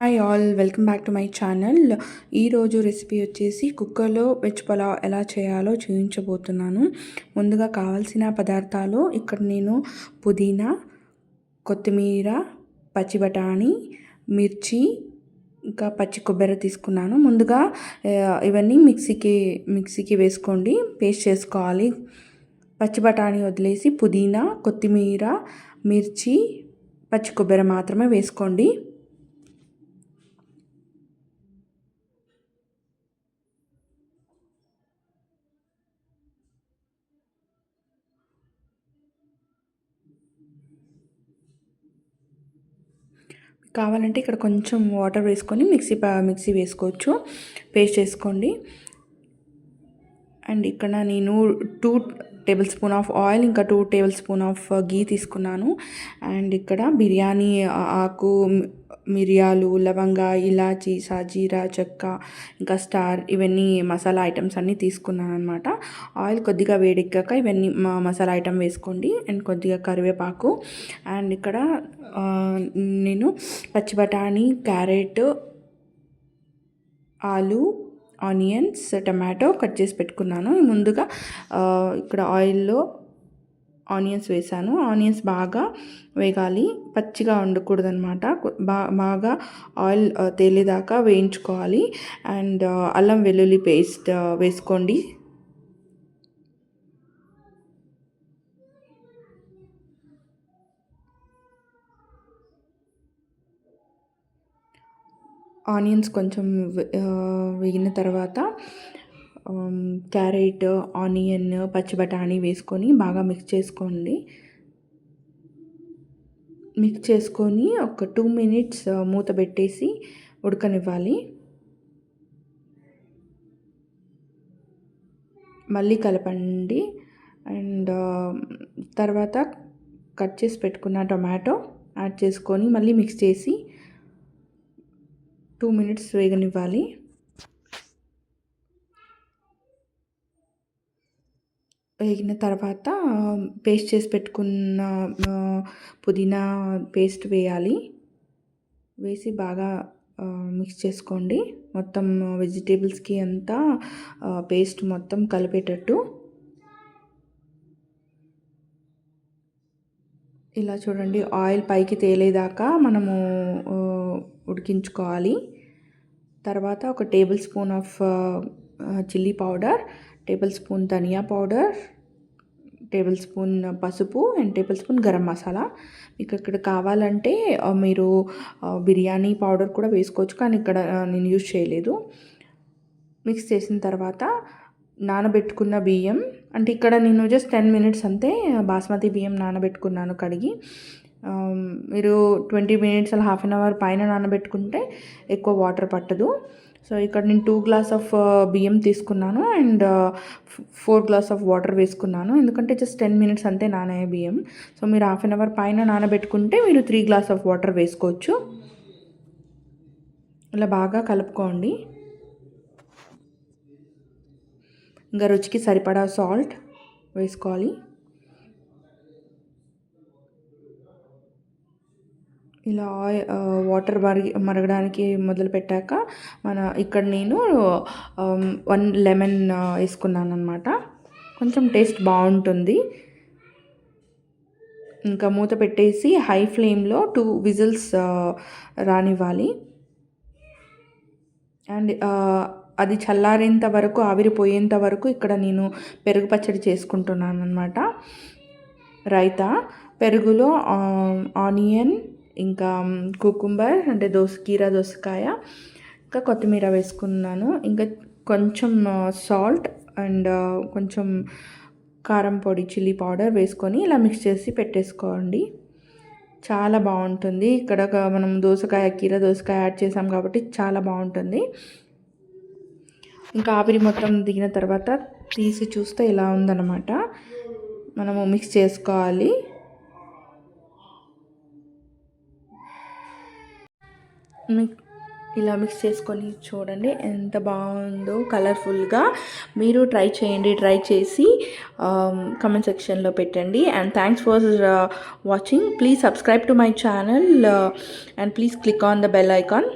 Hi all welcome back to my channel ఈరోజు recipe వచ్చేసి కుక్కర్లో వెజ్ పలావ్ ఎలా చేయాలో చూపించబోతున్నాను ముందుగా కావాల్సిన పదార్థాలు ఇక్కడ నేను పుదీనా కొత్తిమీర పచ్చి బఠానీ మిర్చి ఇంకా పచ్చి కొబ్బరి తీసుకున్నాను. ముందుగా ఇవన్నీ మిక్సీకి మిక్సీకి వేసుకోండి పేస్ట్ చేసుకోవాలి. పచ్చి బఠానీ వదిలేసి పుదీనా కొత్తిమీర మిర్చి పచ్చి కొబ్బరి మాత్రమే వేసుకోండి. కావాలంటే ఇక్కడ కొంచెం వాటర్ వేసుకొని మిక్సీ మిక్సీ వేసుకోవచ్చు. పేస్ట్ చేసుకోండి. అండ్ ఇక్కడ నేను two tablespoon of oil ఇంకా టూ టేబుల్ స్పూన్ ఆఫ్ గీ తీసుకున్నాను. అండ్ ఇక్కడ బిర్యానీ ఆకు మిరియాలు లవంగ ఇలాచి సాజీరా చెక్క ఇంకా స్టార్ ఇవన్నీ మసాలా ఐటమ్స్ అన్నీ తీసుకున్నాను అనమాట ఆయిల్ కొద్దిగా వేడెక్కాక ఇవన్నీ మసాలా ఐటమ్ వేసుకోండి. అండ్ కొద్దిగా కరివేపాకు. అండ్ ఇక్కడ నేను పచ్చి బఠానీ క్యారెట్ ఆలు ఆనియన్స్ టమాటో కట్ చేసి పెట్టుకున్నాను. ముందుగా ఇక్కడ ఆయిల్లో ఆనియన్స్ వేసాను. ఆనియన్స్ బాగా వేగాలి. పచ్చిగా ఉండకూడదు అనమాట బా బాగా ఆయిల్ తేలేదాకా వేయించుకోవాలి. అండ్ అల్లం వెల్లుల్లి పేస్ట్ వేసుకోండి. ఆనియన్స్ కొంచెం వేగిన తర్వాత క్యారెట్ ఆనియన్ పచ్చి బఠానీ వేసుకొని బాగా మిక్స్ చేసుకోండి. మిక్స్ చేసుకొని ఒక టూ మినిట్స్ మూత పెట్టేసి ఉడకనివ్వాలి. మళ్ళీ కలపండి. అండ్ తర్వాత కట్ చేసి పెట్టుకున్న టొమాటో యాడ్ చేసుకొని మళ్ళీ మిక్స్ చేసి టూ మినిట్స్ వేగనివ్వాలి. వేగిన తర్వాత పేస్ట్ చేసి పెట్టుకున్న పుదీనా పేస్ట్ వేయాలి. వేసి బాగా మిక్స్ చేసుకోండి. మొత్తం వెజిటేబుల్స్కి అంతా పేస్ట్ మొత్తం కలిపేటట్టు. ఇలా చూడండి ఆయిల్ పైకి తేలేదాకా మనము ఉడికించుకోవాలి. తర్వాత ఒక tablespoon of chilli powder tablespoon dhania powder tablespoon పసుపు and tablespoon garam masala. మీకు ఇక్కడ కావాలంటే మీరు బిర్యానీ పౌడర్ కూడా వేసుకోవచ్చు కానీ ఇక్కడ నేను యూజ్ చేయలేదు. మిక్స్ చేసిన తర్వాత నానబెట్టుకున్న బియ్యం అంటే ఇక్కడ నేను జస్ట్ టెన్ మినిట్స్ అంతే బాస్మతి బియ్యం నానబెట్టుకున్నాను కడిగి. మీరు ట్వంటీ మినిట్స్ అలా హాఫ్ అన్ అవర్ పైన నానబెట్టుకుంటే ఎక్కువ వాటర్ పట్టదు. సో ఇక్కడ నేను టూ గ్లాస్ ఆఫ్ బియ్యం తీసుకున్నాను and four glass of water వేసుకున్నాను. ఎందుకంటే జస్ట్ టెన్ మినిట్స్ అంతే నానే బియ్యం సో మీరు హాఫ్ అన్ అవర్ పైన నానబెట్టుకుంటే మీరు త్రీ గ్లాస్ ఆఫ్ వాటర్ వేసుకోవచ్చు. ఇలా బాగా కలుపుకోండి. ఇంకా రుచికి సరిపడా సాల్ట్ వేసుకోవాలి. ఇలా వాటర్ మరిగి మరగడానికి మొదలు పెట్టాక మన ఇక్కడ నేను వన్ లెమన్ వేసుకున్నాను అనమాట కొంచెం టేస్ట్ బాగుంటుంది. ఇంకా మూత పెట్టేసి హై ఫ్లేమ్లో టూ విజిల్స్ రానివ్వాలి. అండ్ అది చల్లారేంత వరకు ఆవిరిపోయేంత వరకు ఇక్కడ నేను పెరుగు పచ్చడి చేసుకుంటున్నాను అనమాట రైతా పెరుగులో ఆనియన్ ఇంకా కుకుంబర్ అంటే దోస కీరా దోసకాయ ఇంకా కొత్తిమీర వేసుకున్నాను. ఇంకా కొంచెం సాల్ట్ అండ్ కొంచెం కారం పొడి చిల్లీ పౌడర్ వేసుకొని ఇలా మిక్స్ చేసి పెట్టేసుకోండి. చాలా బాగుంటుంది. ఇక్కడ మనం దోసకాయ కీర దోసకాయ యాడ్ చేసాం కాబట్టి చాలా బాగుంటుంది. ఇంకా ఆవిరి మొత్తం దిగిన తర్వాత తీసి చూస్తే ఇలా ఉందన్నమాట. మనము మిక్స్ చేసుకోవాలి. ఇలా మిక్స్ చేసుకొని చూడండి ఎంత బాగుందో కలర్ఫుల్గా మీరు ట్రై చేయండి ట్రై చేసి um, కమెంట్ సెక్షన్లో పెట్టండి. And thanks for watching please subscribe to my channel and please click on the bell icon